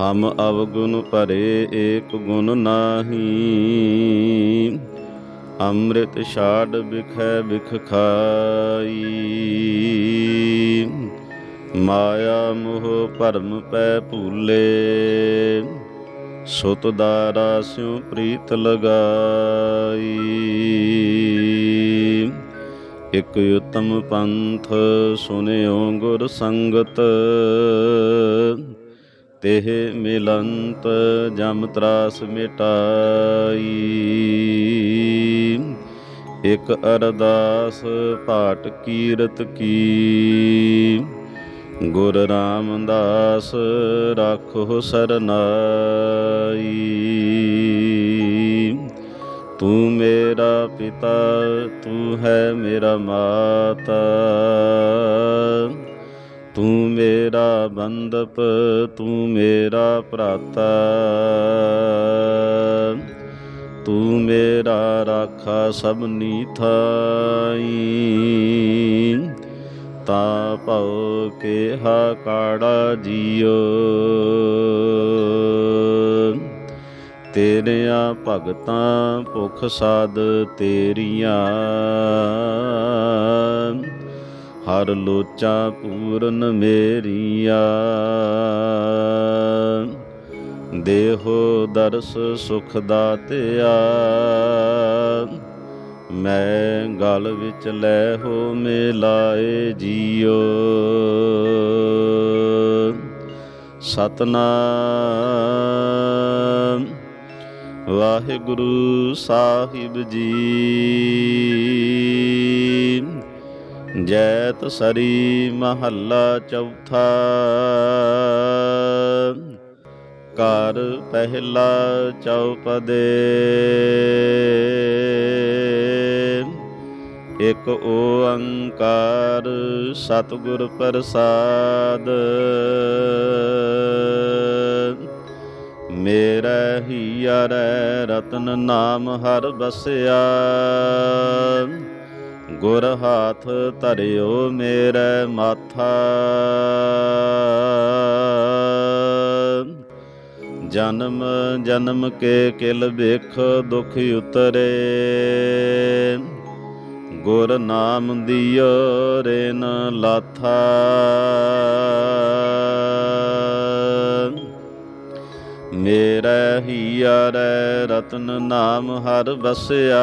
ਹਮ ਅਵਗੁਣ ਭਰੇ ਏਕ ਗੁਣ ਨਾਹੀ। ਅੰਮ੍ਰਿਤ ਛਾੜ ਬਿਖੈ ਬਿਖ ਖਾਈ। ਮਾਇਆ ਮੋਹ ਭਰਮ ਪੈ ਭੂਲੇ। ਸੁਤ ਦਾਰਾ ਸਿਉ ਪ੍ਰੀਤ ਲਗਾਈ। ਇਕ ਉਤਮ ਪੰਥ ਸੁਨਿਓ ਗੁਰ ਸੰਗਤ। ਤੇਹ ਮਿਲੰਤ ਜਮ ਤਰਾਸ ਮਿਟਾਈ। ਇਕ ਅਰਦਾਸ ਪਾਟ ਕੀਰਤ ਕੀ। ਗੁਰ ਰਾਮਦਾਸ ਰਾਖੋ ਸਰਨਾਈ। ਤੂੰ ਮੇਰਾ ਪਿਤਾ, ਤੂੰ ਹੈ ਮੇਰਾ ਮਾਤਾ। ਤੂੰ ਮੇਰਾ ਬੰਦਪ ਤੂੰ ਮੇਰਾ ਭਰਾਤਾ। ਤੂੰ ਮੇਰਾ ਰਾਖਾ ਸਭਨੀ ਥਾਈ। ਤਾ ਭਉ ਕੇ ਹਾ ਕਾੜਾ ਜੀਓ। ਤੇਰਿਆਂ ਭਗਤਾਂ ਭੁਖ ਸਾਧ ਤੇਰੀਆਂ। ਹਰ ਲੋਚਾ ਪੂਰਨ ਮੇਰੀਆਂ। ਦੇਹੋ ਦਰਸ ਸੁਖ ਦਾਤਿਆ ਮੈਂ ਗਲ ਵਿੱਚ ਲੈ ਹੋ ਮਿਲਾਏ ਜੀਓ। ਸਤਨਾਮ। ਵਾਹਿਗੁਰੂ ਸਾਹਿਬ ਜੀ। ਜੈਤ ਸਰੀ ਮਹੱਲਾ ਚੌਥਾ। ਘਰ ਪਹਿਲਾ ਚੌਪਦੇ। ਇਕ ਓੰਕਾਰ ਸਤਿਗੁਰ ਪ੍ਰਸਾਦ। ਮੇਰਾ ਹੀਰੈ ਰਤਨ ਨਾਮ ਹਰ ਬਸਿਆ। ਗੁਰ ਹਾਥ ਧਰਿਓ ਮੇਰੇ ਮਾਥਾ। ਜਨਮ ਜਨਮ ਕੇ ਕਿਲ ਵੇਖ ਦੁਖ ਉਤਰੇ। ਗੁਰ ਨਾਮ ਦਿਓ ਰੇਨ ਲਾਥਾ। ਮੇਰਾ ਹੀਰੈ ਰਤਨ ਨਾਮ ਹਰ ਬਸਿਆ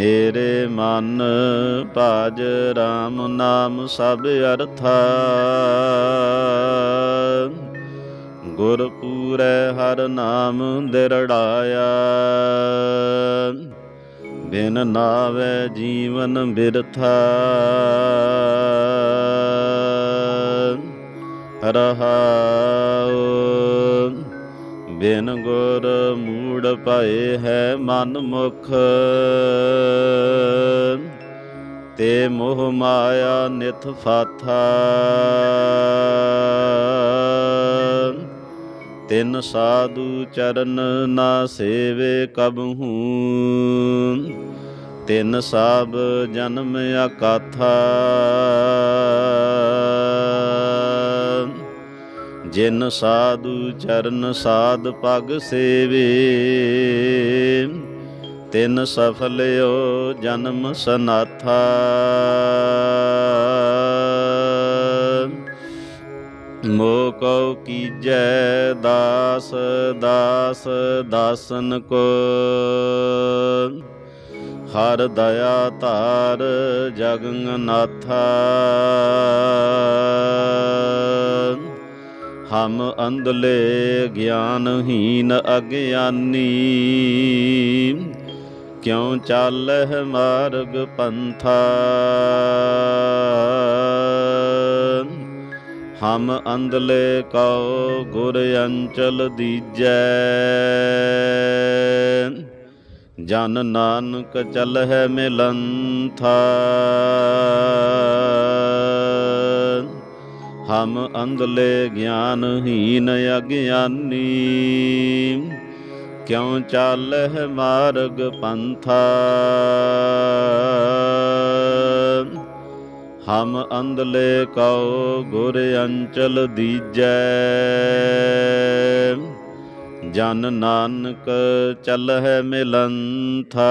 ਮੇਰੇ ਮਨ ਭਾਜ RAM ਨਾਮ ਸਭ ਅਰਥਾ। ਗੁਰ ਪੂਰੈ ਹਰ ਨਾਮ ਦਿਰੜਾਇਆ। ਬਿਨ ਨਾਵੇ ਜੀਵਨ ਬਿਰਥਾ। ਰਹਾਉ ਮਨਮੁਖ। ਤੇ ਮੋਹ ਮਾਇਆ ਨਿਤ ਫਾਥਾ। ਤਿੰਨ ਸਾਧੂ ਚਰਨ ਨਾ ਸੇਵੇ ਕਬਹੂ ਤਿਨ ਸਾਬ ਜਨਮ ਅਕਾਥਾ। ਜਿਨ ਸਾਧੂ ਚਰਨ ਸਾਧ ਪਗ ਸੇਵੇ, ਤਿਨ ਸਫਲਿਓ ਜਨਮ ਸਨਾਥਾ। ਮੋ ਕਉ ਕੀਜੈ ਦਾਸ ਦਾਸ ਦਾਸਨ ਕੋ। ਹਰ ਦਇਆ ਧਾਰ ਜਗਨ ਨਾਥਾ। ਹਮ ਅੰਧਲੇ ਗਿਆਨਹੀਨ ਅਗਿਆਨੀ। ਕਿਉ ਚਾਲਹਿ ਮਾਰਗ ਪੰਥਾ? ਹਮ ਅੰਧਲੇ ਕਉ ਗੁਰ ਅੰਚਲ ਦੀਜੈ। ਜਨ ਨਾਨਕ ਚੱਲਹਿ ਮਿਲੰਥਾ। ਹਮ ਅੰਧਲੇ ਗਿਆਨਹੀਨ ਅਗਿਆਨੀ। ਕਿਉ ਚਾਲਹਿ ਮਾਰਗ ਪੰਥਾ? ਹਮ ਅੰਧਲੇ ਕਉ ਗੁਰ ਅੰਚਲ ਦੀਜੈ। ਜਨ ਨਾਨਕ ਚੱਲਹਿ ਮਿਲੰਥਾ।